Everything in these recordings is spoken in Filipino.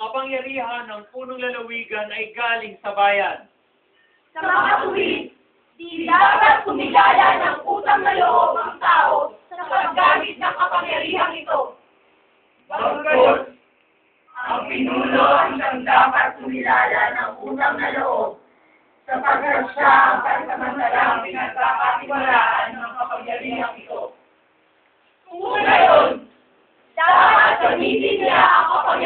kapangyarihan ng punong lalawigan ay galing sa bayan. Sa mga tuwid, di dapat kumilala ng utang na loob ang tao sa paggamit ng kapangyarihang ito. Bagkus, ang pinuno ang siyang dapat kumilala ng utang na loob sapagkat siya ang pansamantalang pinagkakatiwalaan ng kapangyarihang ito. Kung gayon, Dapat gamitin niya ang kagalingan.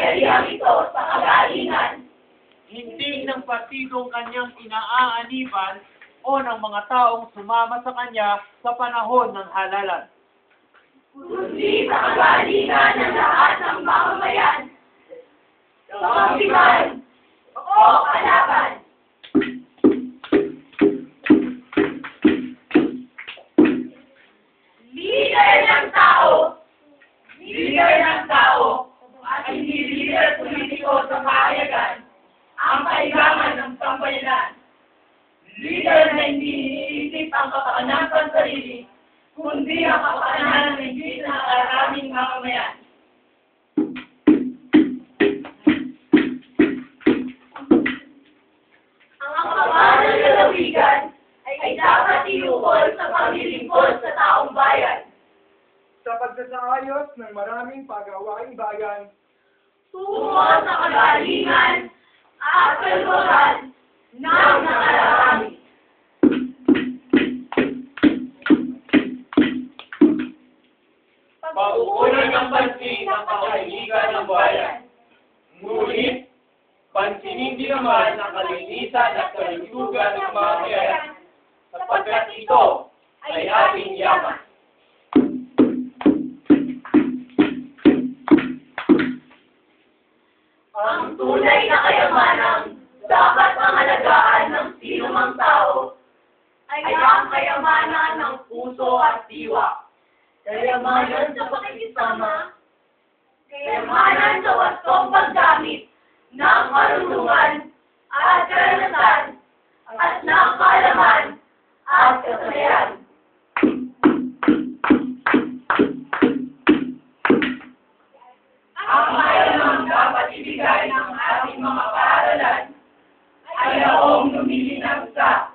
Hindi ng partidong kanyang inaaaniban o ng mga taong sumama sa kanya sa panahon ng halalan. kundi sa kagalingan ng lahat ng mamamayan. Kakampihan o kalaban. Na hindi iniisip ang kapakanan ng sarili, kundi ang kapakanan ng higit na karaming mamamayan. ang kapangalan ng lalawigan ay dapat iukol sa paglilingkod sa taong bayan. sa pagsasaayos ng maraming pagawaing bayan Tungo sa kagalingan at kaluwagan ng nakararami. Pauunan ng pansin ang pangahiligan ng bayan. Ngunit, pansinin din naman ang kalinisan at kalusugan ng mga bayan sapagkat ito ay ating yaman. Ang tunay na kayamanan dapat pangalagaan ng sinumang tao ay ang kayamanan ng puso at diwa kayamanan sa pakikisama, kayamanan sa wastong paggamit ng karunungan at karanasan at ng kaalaman at kasanayan. Ang kayaman dapat ibigay ng ating mga paaralan ay noong lumilinaw sa